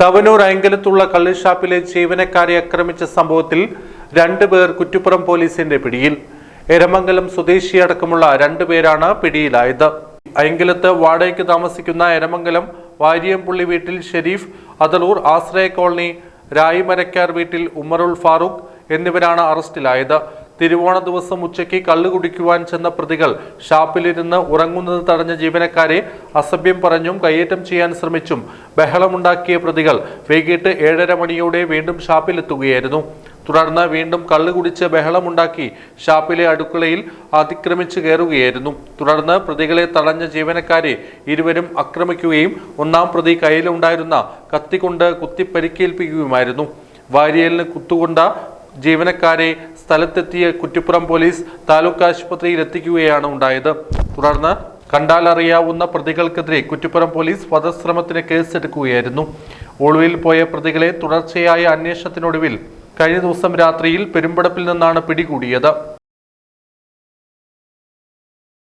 തവനൂർ അയങ്കലത്തുള്ള കള്ളുഷാപ്പിലെ ജീവനക്കാരെ ആക്രമിച്ച സംഭവത്തിൽ രണ്ടുപേർ കുറ്റിപ്പുറം പോലീസിന്റെ പിടിയിൽ. എരമംഗലം സ്വദേശിയടക്കമുള്ള രണ്ടുപേരാണ് പിടിയിലായത്. അയങ്കലത്ത് വാടകയ്ക്ക് താമസിക്കുന്ന എരമംഗലം വാരിയംപുള്ളി വീട്ടിൽ ഷെരീഫ് അതലൂർ ആശ്രയ കോളനി രായിമരക്കാർ വീട്ടിൽ ഉമറുൽ ഫാറൂഖ് എന്നിവരാണ് അറസ്റ്റിലായത്. തിരുവോണ ദിവസം ഉച്ചയ്ക്ക് കള്ളു കുടിക്കുവാൻ ചെന്ന പ്രതികൾ ഷാപ്പിലിരുന്ന് ഉറങ്ങുന്നത് തടഞ്ഞ ജീവനക്കാരെ അസഭ്യം പറഞ്ഞും കയ്യേറ്റം ചെയ്യാൻ ശ്രമിച്ചും ബഹളമുണ്ടാക്കിയ പ്രതികൾ വൈകിട്ട് ഏഴര മണിയോടെ വീണ്ടും ഷാപ്പിലെത്തുകയായിരുന്നു. തുടർന്ന് വീണ്ടും കള്ളു കുടിച്ച് ബഹളമുണ്ടാക്കി ഷാപ്പിലെ അടുക്കളയിൽ അതിക്രമിച്ച് കയറുകയായിരുന്നു. തുടർന്ന് പ്രതികളെ തടഞ്ഞ ജീവനക്കാരെ ഇരുവരും ആക്രമിക്കുകയും ഒന്നാം പ്രതി കയ്യിലുണ്ടായിരുന്ന കത്തിക്കൊണ്ട് കുത്തിപ്പരിക്കേൽപ്പിക്കുകയുമായിരുന്നു വാരിയലിന് കുത്തുകൊണ്ട ജീവനക്കാരെ സ്ഥലത്തെത്തിയ കുറ്റിപ്പുറം പോലീസ് താലൂക്ക് ആശുപത്രിയിൽ എത്തിക്കുകയാണ് ഉണ്ടായത്. തുടർന്ന് കണ്ടാലറിയാവുന്ന പ്രതികൾക്കെതിരെ കുറ്റിപ്പുറം പോലീസ് വധശ്രമത്തിന് കേസെടുക്കുകയായിരുന്നു. ഒളിവിൽ പോയ പ്രതികളെ തുടർച്ചയായ അന്വേഷണത്തിനൊടുവിൽ കഴിഞ്ഞ ദിവസം രാത്രിയിൽ പെരുമ്പടപ്പിൽ നിന്നാണ് പിടികൂടിയത്.